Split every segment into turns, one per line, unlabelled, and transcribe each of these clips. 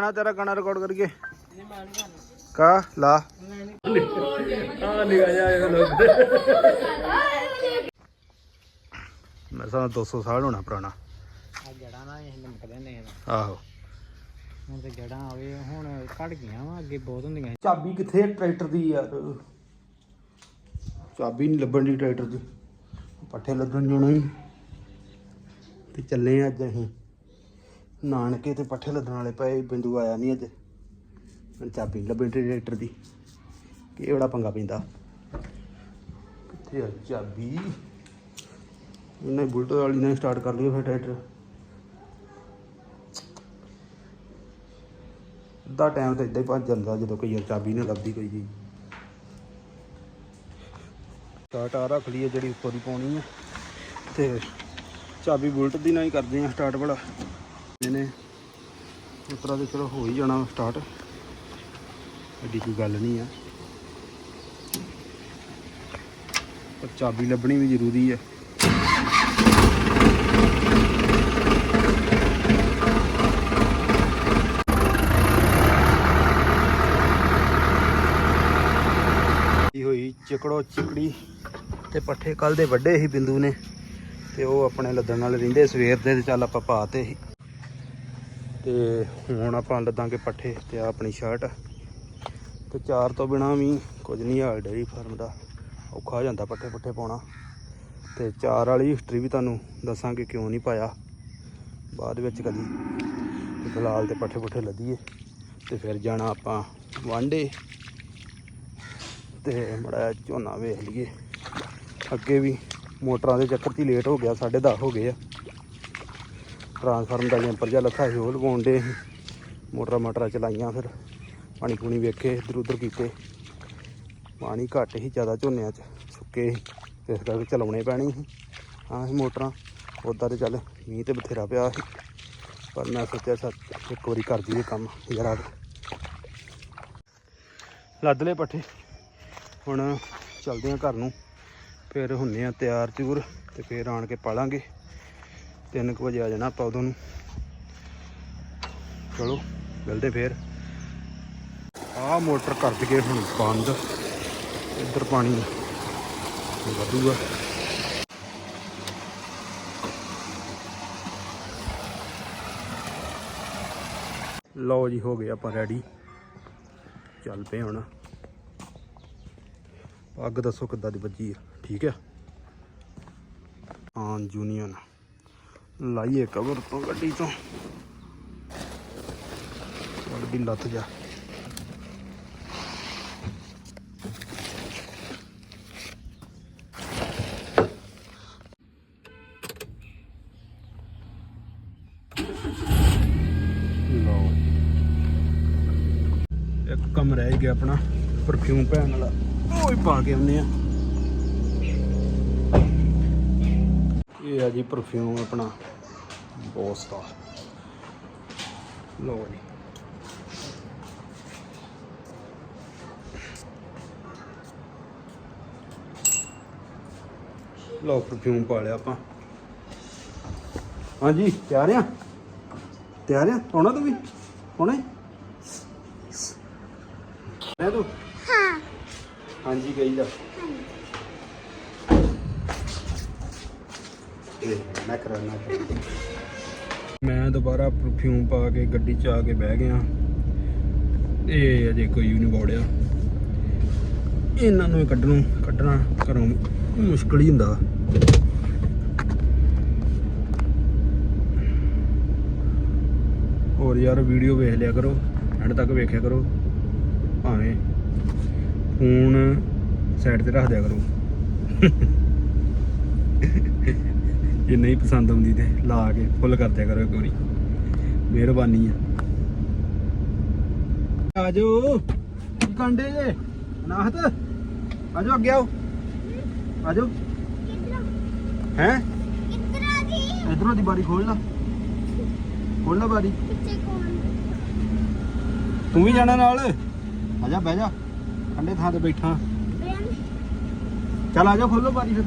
ਗਾਣਾ ਤੇਰਾ ਗਾਣਾ ਰਿਕਾਰਡ ਕਰੀਏ ਕਾ ਲਾ। ਆ ਨਿਗਾ ਜਾ ਮੈਂ ਸਾਂ 200 ਸਾਲ ਹੋਣਾ ਪੁਰਾਣਾ।
ਆ ਜੜਾਂ ਨਾ ਇਹ ਲਮਕਦੇ ਨੇ
ਆਹੋ।
ਹੁਣ ਤੇ ਜੜਾਂ ਆਵੇ ਹੁਣ ਘਟ ਗਈਆਂ ਵਾ ਅੱਗੇ ਬਹੁਤ ਹੁੰਦੀਆਂ।
ਚਾਬੀ ਕਿੱਥੇ ਟਰੈਕਟਰ ਦੀ ਯਾਰ? ਚਾਬੀ ਨਹੀਂ ਲੱਭਣ ਦੀ ਟਰੈਕਟਰ ਦੀ। ਪੱਠੇ ਲੱਗਣ ਜਾਣਾ ਹੀ। ਤੇ ਚੱਲੇ ਅੱਜ ਅਸੀਂ। ਨਾਨਕੇ ਤੇ ਪੱਠੇ ਲੱਦਣ ਵਾਲੇ ਪਏ ਬਿੰਦੂ ਆਇਆ ਨਹੀਂ ਅੱਜ। ਚਾਬੀ ਨੀ ਲੱਭਣ ਟਰੈਕਟਰ ਦੀ। ਕਿ ਬੜਾ ਪੰਗਾ ਪੈਂਦਾ? ਕਿੱਥੇ ਆ ਚਾਬੀ? ਇਹਨੇ ਬੁਲਟ ਵਾਲੀ ਨੇ ਸਟਾਰਟ ਕਰ ਲਈ ਫਿਰ ਟਰੈਕਟਰ। ਦਾ ਟਾਈਮ ਤਾਂ ਇਦਾਂ ਹੀ ਭੱਜ ਜਾਂਦਾ ਜਦੋਂ ਕੋਈ ਯਾਰ ਚਾਬੀ ਨਾ ਲੱਭਦੀ ਕੋਈ ਜੀ। ਸਟਾਰਟ ਆ ਰੱਖ ਲਈ ਜਿਹੜੀ ਉੱਤੋਂ ਦੀ ਪਾਉਣੀ ਆ। ਤੇ ਚਾਬੀ ਬੁਲਟ ਦੀ ਨਾਲ ਹੀ ਕਰਦੇ ਆ ਸਟਾਰਟ ਭਲਾ ਇਹਨੇ ਉਤਰਾ ਤੇ ਚਲੋ ਹੋ ਹੀ ਜਾਣਾ ਸਟਾਰਟ ਐਡੀ ਕੋਈ ਗੱਲ ਨਹੀਂ ਆ। ਪਰ ਚਾਬੀ ਲੱਭਣੀ ਵੀ ਜ਼ਰੂਰੀ ਹੈ ਇਹ ਹੋਈ ਚਿਕੜੋ ਚਿਕੜੀ ਤੇ ਪੱਠੇ ਕੱਲ ਦੇ ਵੱਡੇ ਸੀ ਬਿੰਦੂ ਨੇ ਤੇ ਉਹ ਆਪਣੇ ਲੱਦਣ ਨਾਲ ਰਹਿੰਦੇ ਸਵੇਰ ਦੇ ਚੱਲ ਆਪਾਂ ਪਾਤੇ ਸੀ ਤੇ ਹੁਣ ਆਪਾਂ ਲੱਦਾਂਗੇ ਪੱਠੇ ਤੇ ਆ ਆਪਣੀ ਸ਼ਰਟ ਤੇ ਚਾਰ ਤੋਂ ਬਿਨਾ ਵੀ ਕੁਝ ਨਹੀਂ ਹਾਲ ਡੇਰੀ ਫਾਰਮ ਦਾ। ਔਖਾ ਹੋ ਜਾਂਦਾ ਪੱਠੇ ਪੱਠੇ ਪਾਉਣਾ। ਤੇ ਚਾਰ ਵਾਲੀ ਹਿਸਟਰੀ ਵੀ ਤੁਹਾਨੂੰ ਦੱਸਾਂਗੇ ਕਿਉਂ ਨਹੀਂ ਪਾਇਆ। ਬਾਅਦ ਵਿੱਚ ਕਦੀ ਤੇ ਫਿਲਹਾਲ ਤੇ ਪੱਠੇ ਪੁੱਠੇ ਲੱਦੀਏ। ਤੇ ਫਿਰ ਜਾਣਾ ਆਪਾਂ ਵਾਂਡੇ ਤੇ ਮੜਾ ਝੋਨਾ ਵੇਖ ਲਈਏ। ਅੱਗੇ ਵੀ ਮੋਟਰਾਂ ਦੇ ਚੱਕਰ 'ਚ ਹੀ ਲੇਟ ਹੋ ਗਿਆ 10:30 ਹੋ ਗਏ ਆ। ਟਰਾਂਸਫਾਰਮ ਦਾ ਜੰਪਰ ਜਿਹਾ ਲੱਥਾ ਸੀ, ਉਹ ਲਗਾਉਣ ਦੇ। ਮੋਟਰਾਂ ਮਾਟਰਾਂ ਚਲਾਈਆਂ ਫਿਰ। ਪਾਣੀ ਪੂਣੀ ਵੇਖੇ, ਇੱਧਰ ਉੱਧਰ ਕੀਤੇ। ਪਾਣੀ ਘੱਟ ਹੀ ਜ਼ਿਆਦਾ ਝੋਨਿਆਂ 'ਚ ਸੁੱਕੇ ਸੀ। ਤੇ ਇਸ ਕਰਕੇ ਚਲਾਉਣੇ ਪੈਣੇ ਸੀ। ਹਾਂ ਇਹ ਮੋਟਰਾਂ। ਉੱਦਾਂ ਤੇ ਚੱਲ ਮੀਂਹ ਤੇ ਬਥੇਰਾ ਪਿਆ ਸੀ। ਪਰ ਮੈਂ ਸੋਚਿਆ ਸੱਚ ਇੱਕ ਵਾਰੀ ਕਰ ਦਈਏ ਕੰਮ ਜਰਾ ਲੱਦ ਲਏ ਪੱਠੇ। ਹੁਣ ਚੱਲਦੇ ਆ ਘਰ ਨੂੰ। ਫਿਰ ਹੁੰਨੇ ਆ ਤਿਆਰ ਚੂਰ ਤੇ ਫਿਰ ਆਣ ਕੇ ਪਾਲਾਂਗੇ। 3 ਵਜੇ ਆ ਜਾਣਾ ਆਪਾਂ ਉਦੋਂ ਨੂੰ। ਚਲੋ, ਮਿਲਦੇ ਫੇਰ। ਆਹ ਮੋਟਰ ਕਰ ਦਈਏ ਹੁਣ ਬੰਦ। ਇੱਧਰ ਪਾਣੀ ਵਧੂਗਾ। ਲਓ ਜੀ, ਹੋ ਗਏ ਆਪਾਂ ਰੈਡੀ ਚੱਲ ਪਏ ਹੁਣ। ਅੱਗ ਦੱਸੋ ਕਿੱਦਾਂ ਦੀ ਵੱਜੀ ਆ। ਠੀਕ ਆ? ਹਾਂ ਜੂਨੀਅਨ ਲਾਈਏ ਕਵਰ ਤੋਂ ਗੱਡੀ ਤੋਂ। ਗੱਡੀ ਲੱਥ ਜਾ। ਇੱਕ ਕੰਮ ਰਹਿ ਗਿਆ ਆਪਣਾ ਪਰਫਿਊਮ ਪੈਣ ਵਾਲਾ। ਉਹ ਹੀ ਪਾ ਕੇ ਆਉਂਦੇ ਆ। ਇਹ ਆ ਜੀ ਪਰਫਿਊਮ ਆਪਣਾ। ਬੋਸ ਦਾ ਲਓ ਜੀ। ਲਓ ਪਰਫਿਊਮ ਪਾ ਲਿਆ ਆਪਾਂ। ਹਾਂਜੀ ਤਿਆਰ ਆ? ਤਿਆਰ ਆ? ਆਉਣਾ ਤੂੰ ਵੀ? ਆਉਣਾ ਹੈ? ਹੈ ਤੂੰ? ਹਾਂ। ਹਾਂਜੀ ਗਈ ਦਾ ਇਹ, ਮੈਂ ਕਰਾਣਾ ਮੈਂ ਦੁਬਾਰਾ ਪਰਫਿਊਮ ਪਾ ਕੇ ਗੱਡੀ 'ਚ ਆ ਕੇ ਬਹਿ ਗਿਆ। ਇਹ ਅਜੇ ਕੋਈ ਵੀ ਨਹੀਂ ਬੋੜਿਆ। ਇਹਨਾਂ ਨੂੰ ਕੱਢਣੋਂ, ਕੱਢਣਾ ਘਰੋਂ ਮੁਸ਼ਕਲ ਹੀ ਹੁੰਦਾ। ਹੋਰ ਯਾਰ ਵੀਡੀਓ ਵੇਖ ਲਿਆ ਕਰੋ ਐਂਡ ਤੱਕ ਵੇਖਿਆ ਕਰੋ। ਭਾਵੇਂ ਫੋਨ ਸਾਈਡ ਤੇ ਰੱਖ ਦਿਆ ਕਰੋ। ਜੇ ਨਹੀਂ ਪਸੰਦ ਆਉਂਦੀ ਤੇ ਲਾ ਕੇ ਫੁੱਲ ਕਰ ਦਿਆ ਕਰੋ ਇੱਕ ਵਾਰੀ। ਮਿਹਰਬਾਨੀ ਆ। ਆਜੋ ਕੰਡੇ ਜੇ? ਅਨਾਹਤ, ਆਜੋ ਅੱਗੇ ਆਓ। ਆਜੋ। ਹੈ? ਇਧਰੋਂ ਦੀ ਬਾਰੀ ਖੋਲ ਲਾ। ਖੋਲ ਲਾ ਬਾਰੀ। ਤੂੰ ਵੀ ਜਾਣਾ ਨਾਲ? ਆ ਜਾ, ਬਹਿ ਜਾ। ਠੰਡੇ ਥਾਂ ਤੇ ਬੈਠਾ। ਚੱਲ ਆ ਜਾ ਖੋਲੋ ਬਾਰੀ ਫਿਰ।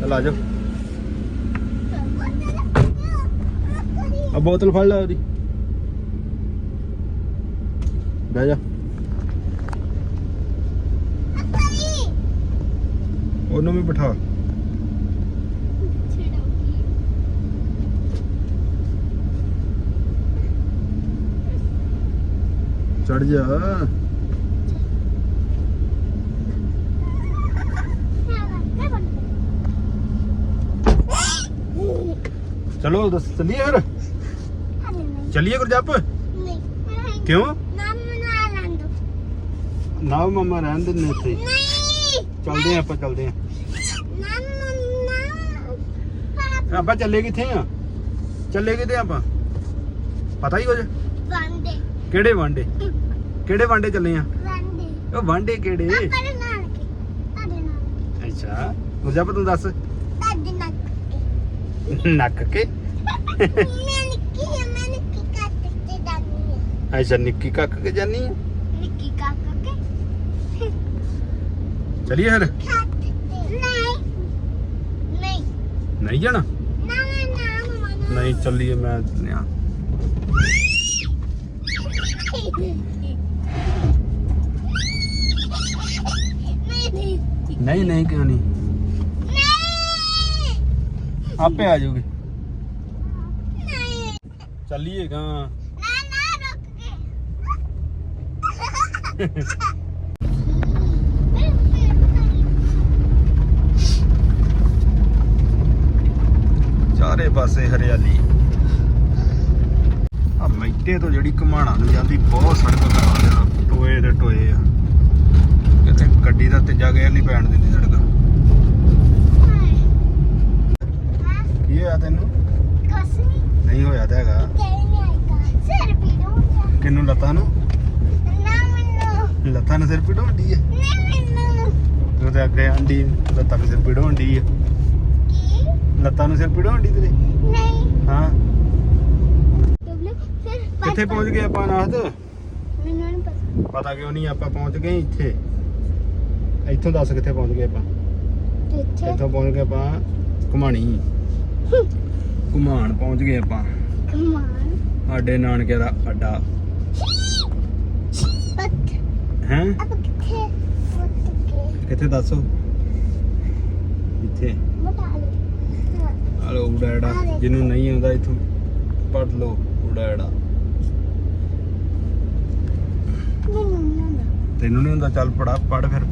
ਚੱਲ ਆ ਜਾ। ਆ ਬੋਤਲ ਫੜ ਲੈ ਉਹਦੀ। ਬਹਿ ਜਾ। ਉਹਨੂੰ ਵੀ ਬਿਠਾ। ਚੜ ਜਾ। ਚਲੋ ਦੱਸ ਚੱਲੀਏ ਫਿਰ? ਚੱਲੀਏ ਗੁਰਜੱਪ? ਕਿਉਂ? ਨਾ ਮਮਾ ਰਹਿਣ ਦਿੰਦੇ ਇੱਥੇ। ਹੀ। ਚੱਲਦੇ ਆ ਆਪਾਂ ਚੱਲਦੇ ਆ ਆਪਾਂ ਚੱਲੇ ਕਿੱਥੇ ਆ? ਚੱਲੇ ਕਿਤੇ ਆਪਾਂ? ਪਤਾ ਹੀ ਕੁਝ? ਕਿਹੜੇ ਵਾਂਡੇ? ਕਿਹੜੇ ਵਾਂਡੇ ਚੱਲੇ ਆ? ਉਹ ਵਾਂਡੇ ਕਿਹੜੇ? ਅੱਛਾ ਗੁਰਜੱਪ ਤੂੰ ਦੱਸ। ਨੱਕ ਕੇ ਅੱਛਾ ਨਿੱਕੀ ਕੱਕ ਕੇ ਜਾਨੀ ਆ ਚੱਲੀਏ ਫਿਰ ਨਹੀਂ ਜਾਣਾ ਨਹੀਂ ਚੱਲੀਏ ਮੈਂ ਲਿਆ ਨਹੀਂ ਨਹੀਂ ਕਿਉਂ ਨਹੀਂ ਆਪੇ ਆ ਜਾਊਗੀ। ਚੱਲੀਏ ਗਾ ਚਾਰੇ ਪਾਸੇ ਹਰਿਆਲੀ। ਆ ਮੈਟੇ ਤੋਂ ਜਿਹੜੀ ਘਮਾਣਾ ਨੂੰ ਜਾਂਦੀ ਬਹੁਤ ਸੜਕ ਕਰਾ ਦੇਣਾ ਟੋਏ ਦੇ ਟੋਏ ਆ। ਕਿਤੇ ਗੱਡੀ ਦਾ ਤੀਜਾ ਗੇਅਰ ਨਹੀਂ ਪੈਣ ਦਿੰਦੀ ਸੜਕ ਕੀ ਹੋਇਆ ਤੈਨੂੰ? ਨਹੀਂ ਹੋਇਆ ਤਾਂ ਹੈਗਾ। ਕਿੰਨੂੰ ਲੱਤਾਂ ਨੂੰ? ਲੱਤਾਂ ਨੂੰ ਸਿਰ ਪੀੜ ਹੁੰਦੀ ਹੈ ਉਹ ਤੇ ਅੱਗੇ ਆਂਦੀ ਲੱਤਾਂ ਨੂੰ ਸਿਰ ਪੀੜ ਹੁੰਦੀ ਹੈ ਲੱਤਾਂ ਨੂੰ ਸਿਰ ਪੀੜ ਹੁੰਦੀ ਤੇਰੇ? ਹਾਂ। ਕਿੱਥੇ ਪਹੁੰਚ ਗਏ ਆਪਾਂ ਨਾਹਦ ਪਤਾ। ਕਿਉਂ ਨਹੀਂ ਆਪਾਂ ਪਹੁੰਚ ਗਏ ਇੱਥੇ? ਇੱਥੋਂ ਦੱਸ ਕਿੱਥੇ ਪਹੁੰਚ ਗਏ ਆਪਾਂ? ਇੱਥੋਂ ਪਹੁੰਚ ਗਏ ਆਪਾਂ ਘੁਮਾਣੀ। ਘੁਮਾਣ ਪਹੁੰਚ ਗਏ ਆਪਾਂ। ਸਾਡੇ ਨਾਨਕੇ ਦਾ ਅੱਡਾ। ਹੈ? ਕਿੱਥੇ ਦੱਸੋ? ਇੱਥੇ। ਹਲੋ ਉਡਾੜਾ ਜਿਹਨੂੰ ਨਹੀਂ ਆਉਂਦਾ ਇੱਥੋਂ ਪੜ ਲਓ ਉਡਾੜਾ ਤੈਨੂੰ ਨਹੀਂ ਹੁੰਦਾ ਚੱਲ ਪੜਾ ਪੜ ਫਿਰ।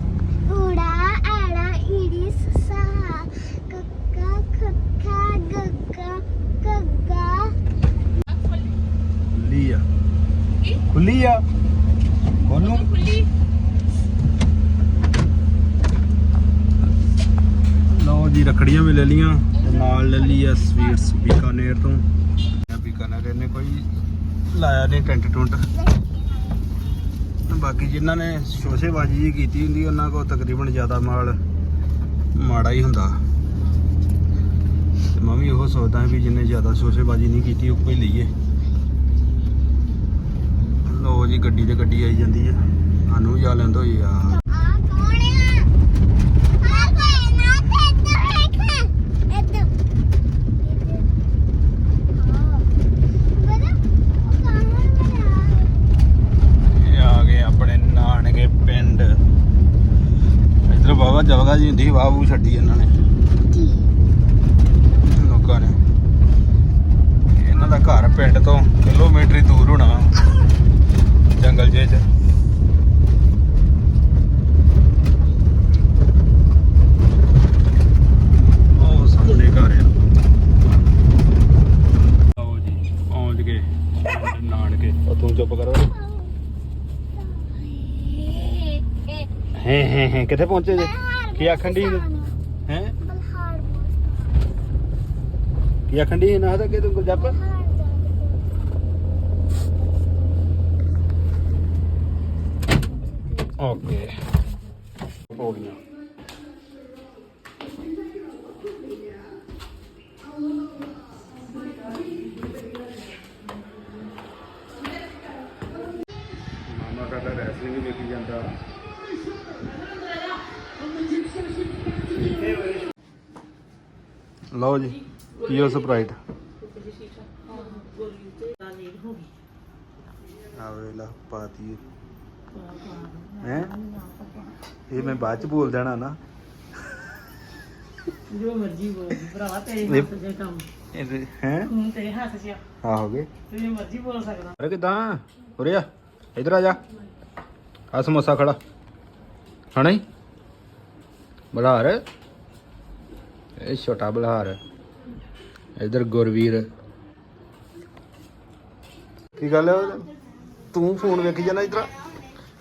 ਖੁੱਲੀ ਆ। ਬੋਲੂ ਲਓ ਜੀ ਰਖੜੀਆਂ ਵੀ ਲੈ ਲੀਆਂ ਤੇ ਨਾਲ ਲੈ ਲਈ ਆ ਸਵੀਟਸ ਬੀਕਾਨੇਰ ਤੋਂ। ਬੀਕਾਨੇਰ ਨੇ ਕੋਈ ਲਾਇਆ ਨਹੀਂ ਟੈਂਟ ਟੁੰਟ। ਬਾਕੀ ਜਿਨ੍ਹਾਂ ਨੇ ਸ਼ੋਸ਼ੇਬਾਜੀ ਜੀ ਕੀਤੀ ਹੁੰਦੀ ਉਹਨਾਂ ਕੋਲ ਤਕਰੀਬਨ ਜ਼ਿਆਦਾ ਮਾਲ ਮਾੜਾ ਹੀ ਹੁੰਦਾ। ਤੇ ਮੈਂ ਵੀ ਉਹ ਸੋਚਦਾ ਵੀ ਜਿੰਨੇ ਜ਼ਿਆਦਾ ਸ਼ੋਸ਼ੇਬਾਜੀ ਨਹੀਂ ਕੀਤੀ ਉਹ ਕੋਈ ਲਈਏ। ਜੀ ਗੱਡੀ ਤੇ ਗੱਡੀ ਆਈ ਜਾਂਦੀ ਆ। ਸਾਨੂੰ ਵੀ ਜਾ ਲੈਂਦੋ ਯਾਰ
ਆ ਕੌਣ ਆ ਆ ਕੋਈ ਨਾ ਤੇ ਇੱਧਰ ਦੇਖ ਇੱਧਰ ਬੜਾ ਕਾਮਣ ਬਣਾ
ਇਹ ਆ ਗਏ ਆਪਣੇ ਨਾਨਕੇ ਪਿੰਡ ਇਧਰ ਬਾਬਾ ਜਵਗਾ ਜੀ ਹੁੰਦੀ ਬਾਬੂ ਛੱਡੀ ਇਹਨਾਂ ਨੇ ਲੋਕਾਂ ਨੇ ਇਹਨਾਂ ਦਾ ਘਰ ਪਿੰਡ ਤੋਂ ਕਿਲੋਮੀਟਰ ਹੀ ਦੂਰ ਹੋਣਾ ਜੰਗਲ ਜੇ ਚ ਉਹ ਸਾਹਮਣੇ ਘਰ ਆ ਆਓ ਜੀ ਪਹੁੰਚ ਗਏ ਪਿੰਡ ਨਾਨਕੇ ਉਹ ਤੂੰ ਚੁੱਪ ਕਰੋ ਹੈ ਹੈ ਹੈ ਕਿੱਥੇ ਪਹੁੰਚੇ ਜੇ? ਕੀ ਆਖਣ ਦੀ ਹੈ?
ਬਲਹਾਰ
ਕੀ ਆਖਣ ਦੀ ਨਾ ਤਾਂ ਕਿ ਤੂੰ। ਜੱਪ ਓਕੇ। ਹੋ ਗਿਆ ਲਓ ਜੀ ਹੋ ਸਪਰਾਈਟ ਆ ਵੇਲਾ ਪਾਤੀ ਹੈ? ਇਹ ਮੈਂ ਬਾਅਦ ਚ ਬੋਲ ਦੇਣਾ ਨਾ।
ਜੋ ਮਰਜ਼ੀ ਬੋਲ ਭਰਾਵਾ ਤੇਰੇ
ਇਹ-
ਹੱਥ ਦੇ ਕੰਮ।
ਹੈ?
ਹੁਣ ਤੇਰੇ ਹੱਥ 'ਚ ਆ।
ਆ ਹੋ ਗਏ।
ਤੂੰ ਮਰਜ਼ੀ ਬੋਲ ਸਕਦਾ।
ਅਰੇ ਕਿਦਾਂ? ਉਰੇ ਆ ਇਧਰ ਆ ਜਾ। ਆ ਸਮੋਸਾ ਖੜਾ। ਖਾਣਾ ਹੀ? ਬਲਹਾਰ ਇਹ ਛੋਟਾ ਬਲਹਾਰ। ਇਧਰ ਗੁਰਵੀਰ। ਕੀ ਗੱਲ ਹੈ ਤੂੰ ਫੋਨ ਵੇਖੀ ਜਾਣਾ ਇਧਰ?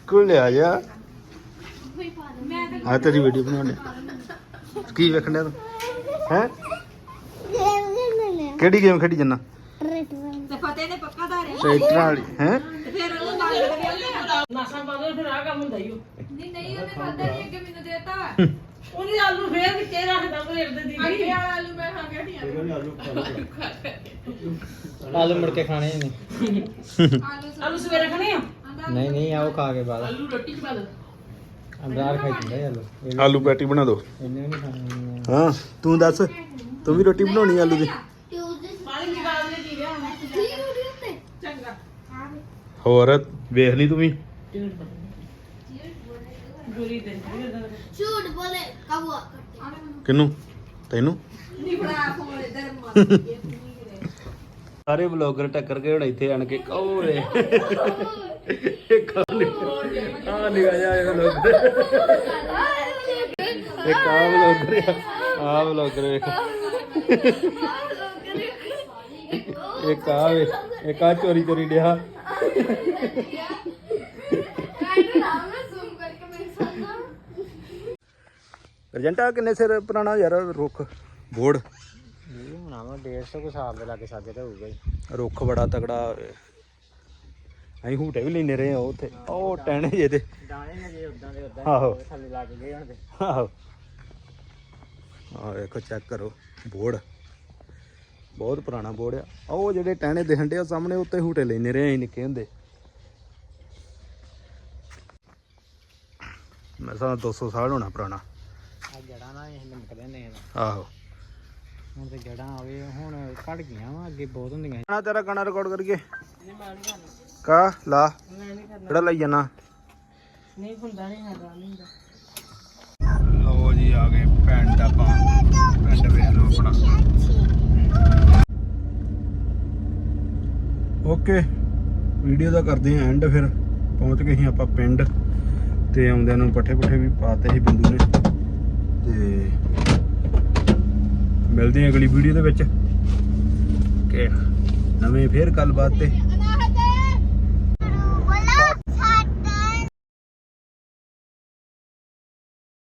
ਕੋਈ ਲਿਆ ਜਾ ਆ ਤੇਰੀ ਵੀਡੀਓ ਬਣਾਉਣੇ। ਕੀ ਵੇਖਣ ਤੂੰ? ਹੈ? ਕਿਹੜੀ ਗੇਮ ਖੇਡੀ ਜੰਨਾ?
ਤੇ ਫਤਿਹ ਨੇ ਪੱਕਾ ਧਾਰਿਆ।
ਟਰੈਕਟਰ ਵਾਲੀ ਹੈ
ਫਿਰ ਉਹਨੂੰ ਨਾਲ ਨਾਸਾਂ ਫਿਰ ਆ ਕੰਮ ਹੁੰਦਾ ਹੀ
ਨਹੀਂ ਨਹੀਂ ਉਹਨੇ ਖਾਦਾ ਨਹੀਂ ਅੱਗੇ ਮੈਨੂੰ ਦੇਤਾ।
ਉਹਨੇ ਆਲੂ ਫੇਰ ਵਿੱਚ ਰੱਖਦਾ ਪਲੇਟ ਦੇ ਦੀ
ਅੱਗੇ ਵਾਲਾ ਆਲੂ ਮੈਂ ਖਾ ਗਿਆ ਠੀਕ
ਆਲੂ ਮੁੜ ਕੇ ਖਾਣੇ ਨਹੀਂ।
ਆਲੂ
ਆਲੂ ਸਵੇਰੇ ਖਾਣੇ ਆ?
ਨਹੀਂ ਨਹੀਂ ਆਓ ਖਾ ਕੇ ਬਾਅਦ।
ਆਲੂ ਰੋਟੀ ਚ ਪਾ ਦੋ।
ਅੰਦਾਰ ਖਾਈ ਜਾਂਦੇ ਆਲੂ।
ਆਲੂ ਪੈਟੀ ਬਣਾ ਦੋ।
ਇੰਨੇ ਵੀ ਨਹੀਂ ਖਾਣੇ
ਹਾਂ ਤੂੰ ਦੱਸ ਤੂੰ ਵੀ ਰੋਟੀ ਬਣਾਉਣੀ ਆਲੂ ਦੀ?
ਪਾਣੀ ਦੀ ਬਾਲ ਦੇ ਦੀ
ਤੇ
ਚੰਗਾ।
ਹੋਰ ਵੇਖ ਲਈ ਤੂੰ ਵੀ?
ਗੁਰੀ ਦੇ
ਕਿਨੂੰ? ਤੈਨੂੰ?
ਨਹੀਂ ਬੜਾ ਫੋਨ ਇਧਰ ਮਾਰ ਕੇ
ਸਾਰੇ ਬਲੌਗਰ ਟੱਕਰ ਕੇ ਹੁਣ ਇੱਥੇ ਆਣ ਕੇ। ਕਹੋਰੇ ਇੱਕ ਆ ਨਿਗਾ ਜਾ ਇਹ ਬਲੌਗਰ ਇੱਕ ਆ ਬਲੌਗਰ ਆ। ਬਲੌਗਰ ਵੇਖ। ਇੱਕ ਆ ਵੇ ਇੱਕ ਆ ਚੋਰੀ ਚੋਰੀ ਡਿਆ। ਰਜੰਟਾ ਕਿੰਨੇ ਸਿਰ ਪੁਰਾਣਾ ਯਾਰ ਰੁੱਖ? ਬੋੜ
ਇਹ ਹੋਣਾ ਵਾ 150 ਕੁ ਸਾਲ ਦੇ ਲਾਗੇ ਸਾਗੇ ਤਾਂ ਹੋਊਗਾ ਹੀ
ਰੁੱਖ ਬੜਾ ਤਗੜਾ ਅਸੀਂ ਹੂਟੇ ਵੀ ਲੈਨੇ ਰਹੇ ਆ ਉੱਥੇ। ਉਹ ਟਹਿਣੇ ਜੇ ਤੇ
ਦਾਣੇ ਨੇ ਜੇ ਉਦਾਂ ਦੇ ਉਦਾਂ
ਆਹੋ।
ਥੱਲੇ ਲੱਗ ਗਏ ਹੁਣ ਤੇ।
ਆਹੋ। ਆ ਵੇਖੋ ਚੈੱਕ ਕਰੋ। ਬੋੜ ਬਹੁਤ ਪੁਰਾਣਾ ਬੋੜ ਆ। ਉਹ ਜਿਹੜੇ ਟਹਿਣੇ ਦਿਖਣ ਡਿਆ ਸਾਹਮਣੇ ਉੱਤੇ ਹੂਟੇ ਲੈਨੇ ਰਹੇ ਅਸੀਂ ਨਿੱਕੇ ਹੁੰਦੇ। ਮੈਂ ਸਾਂ 200 ਸਾਲ ਹੋਣਾ ਪੁਰਾਣਾ।
ਆ ਜੜਾਂ ਨਾ ਇਹ ਲਮਕਦੇ ਨੇ
ਆਹੋ।
ਹੁਣ ਤੇ ਜੜਾਂ ਆਵੇ ਹੁਣ ਘਟ ਗਈਆਂ ਵਾ ਅੱਗੇ ਬਹੁਤ ਹੁੰਦੀਆਂ।
ਗਾਣਾ ਤੇਰਾ ਗਾਣਾ ਰਿਕਾਰਡ ਕਰੀਏ। ਕਾ ਲਾ। ਕਿਹੜਾ ਲਈ ਜਾਣਾ?
ਨਹੀਂ ਹੁੰਦਾ ਨਹੀਂ ਹੈਗਾ ਨਹੀਂ
ਲੋ ਜੀ ਆ ਗਏ ਪਿੰਡ ਆਪਾਂ। ਪਿੰਡ ਵੇਖ ਲਓ ਆਪਣਾ। ਓਕੇ ਵੀਡੀਓ ਦਾ ਕਰਦੇ ਆਂ ਐਂਡ ਫਿਰ। ਪਹੁੰਚ ਗਏ ਸੀ ਆਪਾਂ ਪਿੰਡ। ਤੇ ਆਉਂਦਿਆਂ ਨੂੰ ਪੱਠੇ ਪੁੱਠੇ ਵੀ ਪਾਤੇ ਸੀ ਬਿੰਦੂ ਨੇ। ਤੇ ਮਿਲਦੇ ਆਂ ਅਗਲੀ ਵੀਡੀਓ ਦੇ ਵਿੱਚ। ਕਿ ਨਵੇਂ ਫੇਰ ਗੱਲਬਾਤ ਤੇ।